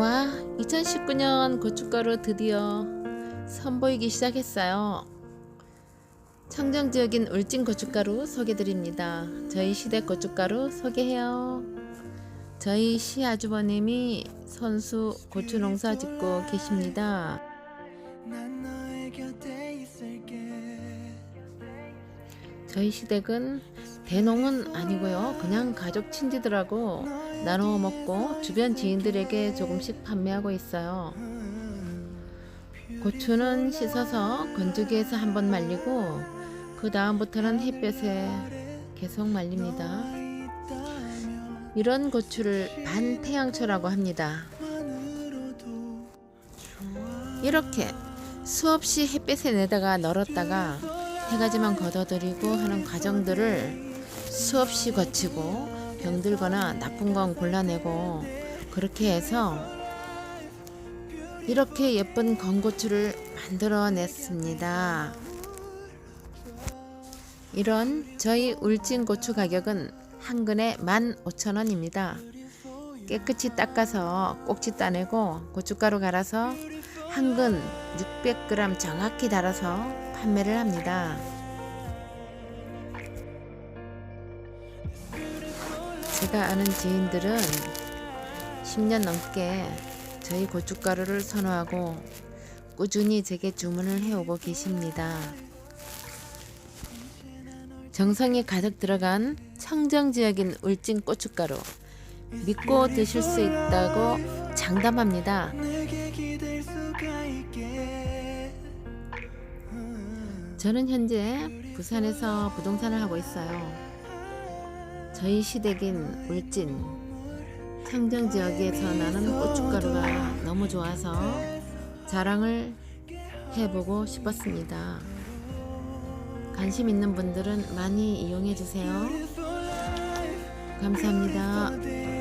우와, 2019년 고춧가루 드디어 선보이기 시작했어요. 청정 지역인 울진 고춧가루 소개드립니다. 저희 시댁 고춧가루 소개해요. 저희 시아주버님이 선수 고추 농사 짓고 계십니다. 저희 시댁은 대농은 아니고요. 그냥 가족 친지들하고 나누어 먹고 주변 지인들에게 조금씩 판매하고 있어요. 고추는 씻어서 건조기에서 한 번 말리고 그 다음부터는 햇볕에 계속 말립니다. 이런 고추를 반태양초라고 합니다. 이렇게 수없이 햇볕에 내다가 널었다가 해가지만 걷어들이고 하는 과정들을 수없이 거치고 병들거나 나쁜 건 골라내고 그렇게 해서 이렇게 예쁜 건고추를 만들어냈습니다. 이런 저희 울진 고추 가격은 한 근에 15,000원입니다. 깨끗이 닦아서 꼭지 따내고 고춧가루 갈아서 한 근 600g 정확히 달아서 판매를 합니다. 제가 아는 지인들은 10년 넘게 저희 고춧가루를 선호하고 꾸준히 제게 주문을 해오고 계십니다. 정성이 가득 들어간 청정 지역인 울진 고춧가루 믿고 드실 수 있다고 장담합니다. 저는 현재 부산에서 부동산을 하고 있어요. 저희 시댁인 울진 청정 지역에서 나는 고춧가루가 너무 좋아서 자랑을 해보고 싶었습니다. 관심 있는 분들은 많이 이용해 주세요. 감사합니다.